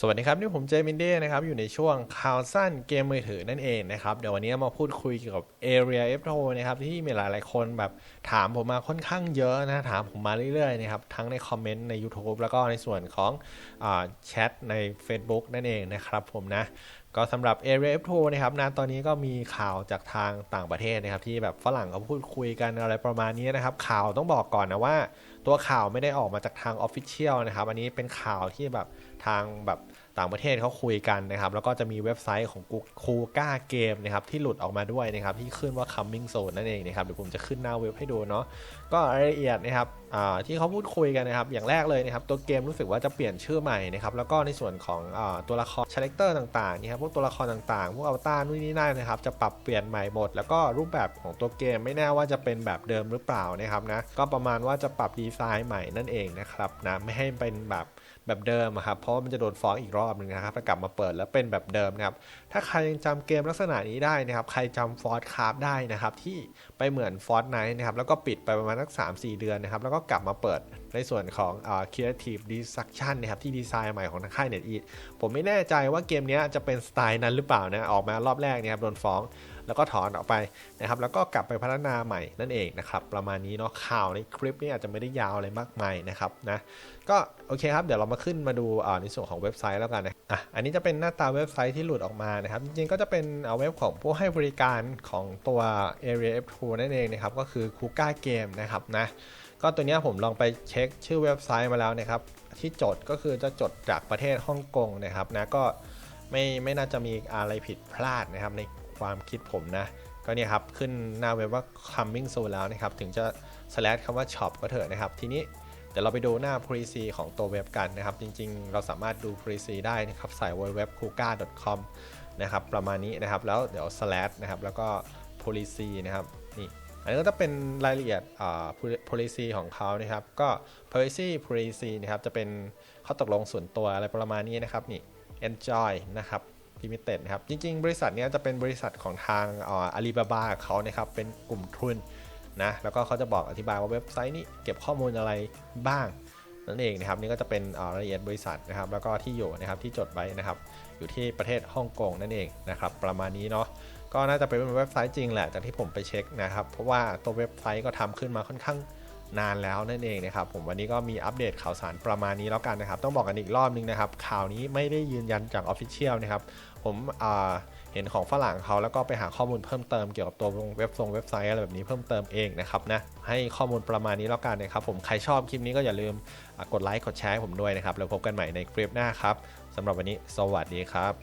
สวัสดีครับ นี่ผมเจมินเด้นะครับ อยู่ในช่วงข่าวสั้นเกมมือถือนั่นเองนะครับ เดี๋ยววันนี้มาพูดคุยเกี่ยวกับ Area F2 นะครับที่มีหลายๆคนแบบถามผมมาค่อนข้างเยอะนะ ถามผมมาเรื่อยๆนะครับ ทั้งในคอมเมนต์ใน YouTube แล้วก็ในส่วนของอแชทใน Facebook นั่นเองนะครับผมนะก็สำหรับ Area F2 นะครับนะตอนนี้ก็มีข่าวจากทางต่างประเทศนะครับ ที่แบบฝรั่งเขาพูดคุยกันอะไรประมาณนี้นะครับ ข่าวต้องบอกก่อนนะว่า ตัวข่าวไม่ได้ออกมาจากทาง Official นะครับ อันนี้เป็นข่าวที่แบบทางแบบต่างประเทศเขาคุยกันนะครับ แล้วก็จะมีเว็บไซต์ของคูก้าเกมนะครับที่หลุดออกมาด้วยนะครับ ที่ขึ้นว่า coming soon นั่นเองนะครับ เดี๋ยวผมจะขึ้นหน้าเว็บให้ดูเนาะก็รายละเอียดนะครับที่เขาพูดคุยกันนะครับ อย่างแรกเลยนะครับ ตัวเกมรู้สึกว่าจะเปลี่ยนชื่อใหม่นะครับ แล้วก็ในส่วนของอตัวละครคาแรคเตอร์ต่างๆนี่ครับพวกตัวละครต่างๆ พวกอวตารนู่นนี่นั่นนะครับ จะปรับเปลี่ยนใหม่หมด แล้วก็รูปแบบของตัวเกมไม่แน่ว่าจะเป็นแบบเดิมหรือเปล่านะครับนะก็ประมาณว่าจะปรับดีไซน์ใหม่นั่นเองนะครับนะไม่ให้เป็นแบบแบบเดิมครับเพราะว่ามันจะโดนฟ้องอีกรอบหนึ่งนะครับถ้ากลับมาเปิดแล้วเป็นแบบเดิมนะครับถ้าใครยังจำเกมลักษณะนี้ได้นะครับใครจำฟอร์ดคาร์ได้นะครับที่ไปเหมือนฟอร์ดไนท์นะครับแล้วก็ปิดไปประมาณสัก3-4 เดือนนะครับแล้วก็กลับมาเปิดในส่วนของเอ่า Creative Destruction นะครับที่ดีไซน์ใหม่ของทางค่าย NetEase ผมไม่แน่ใจว่าเกมนี้จะเป็นสไตล์นั้นหรือเปล่านะออกมารอบแรกเนี่ยครับโดนฟ้อง แล้วก็ถอนออกไปนะครับ แล้วก็กลับไปพัฒนาใหม่นั่นเองนะครับ ประมาณนี้เนาะข่าวในคลิปนี้อาจจะไม่ได้ยาวอะไรมากมายนะครับนะก็โอเคครับ เดี๋ยวเรามาขึ้นมาดูในส่วนของเว็บไซต์แล้วกันนะอะอันนี้จะเป็นหน้าตาเว็บไซต์ที่หลุดออกมานะครับ จริงๆก็จะเป็นเว็บของผู้ให้บริการของตัว Area F2 นั่นเองนะครับ ก็คือ Kuga Game นะครับนะก็ตัวนี้ผมลองไปเช็คชื่อเว็บไซต์มาแล้วนะครับ ที่จดก็คือจะจดจากประเทศฮ่องกงนะครับนะก็ไม่ไม่น่าจะมีอะไรผิดพลาดนะครับใน ความคิดผมนะ ก็เนี่ยครับ ขึ้นหน้าเว็บว่า coming soon แล้วนะครับ ถึงจะ slash คำว่า shop ก็เถอะนะครับ ทีนี้เดี๋ยวเราไปดูหน้า policy ของตัวเว็บกันนะครับ จริงๆ เราสามารถดู policy ได้นะครับ ใส่ www.kuga.com นะครับ ประมาณนี้นะครับ แล้วเดี๋ยว slash นะครับ แล้วก็ policy นะครับ นี่อันนี้ก็จะเป็นรายละเอียด policy ของเขานะครับ ก็ policy policy นะครับ จะเป็นข้อตกลงส่วนตัวอะไรประมาณนี้นะครับ นี่ enjoy นะครับ limited นะครับ จริง ๆ บริษัทนี้จะเป็นบริษัทของทางอาลีบาบาเขานะครับเป็นกลุ่มทุนนะแล้วก็เขาจะบอกอธิบายว่าเว็บไซต์นี้เก็บข้อมูลอะไรบ้างนั่นเองนะครับนี่ก็จะเป็นรายละเอียดบริษัทนะครับแล้วก็ที่อยู่นะครับที่จดไว้นะครับอยู่ที่ประเทศฮ่องกงนั่นเองนะครับประมาณนี้เนาะก็น่าจะเป็นเว็บไซต์จริงแหละจากที่ผมไปเช็คนะครับเพราะว่าตัวเว็บไซต์ก็ทำขึ้นมาค่อนข้าง นานแล้วนั่นเองนะครับผมวันนี้ก็มีอัปเดตข่าวสารประมาณนี้แล้วกันนะครับ ต้องบอกกันอีกรอบนึงนะครับ ข่าวนี้ไม่ได้ยืนยันจากออฟฟิเชียลนะครับ ผมเห็นของฝรั่งเขาแล้วก็ไปหาข้อมูลเพิ่มเติมเกี่ยวกับตัวเว็บทรงเว็บไซต์อะไรแบบนี้เพิ่มเติมเองนะครับนะให้ข้อมูลประมาณนี้แล้วกันนะครับ ผมใครชอบคลิปนี้ก็อย่าลืมกดไลค์กดแชร์ให้ผมด้วยนะครับแล้วพบกันใหม่ในคลิปหน้าครับสำหรับวันนี้ สวัสดีครับ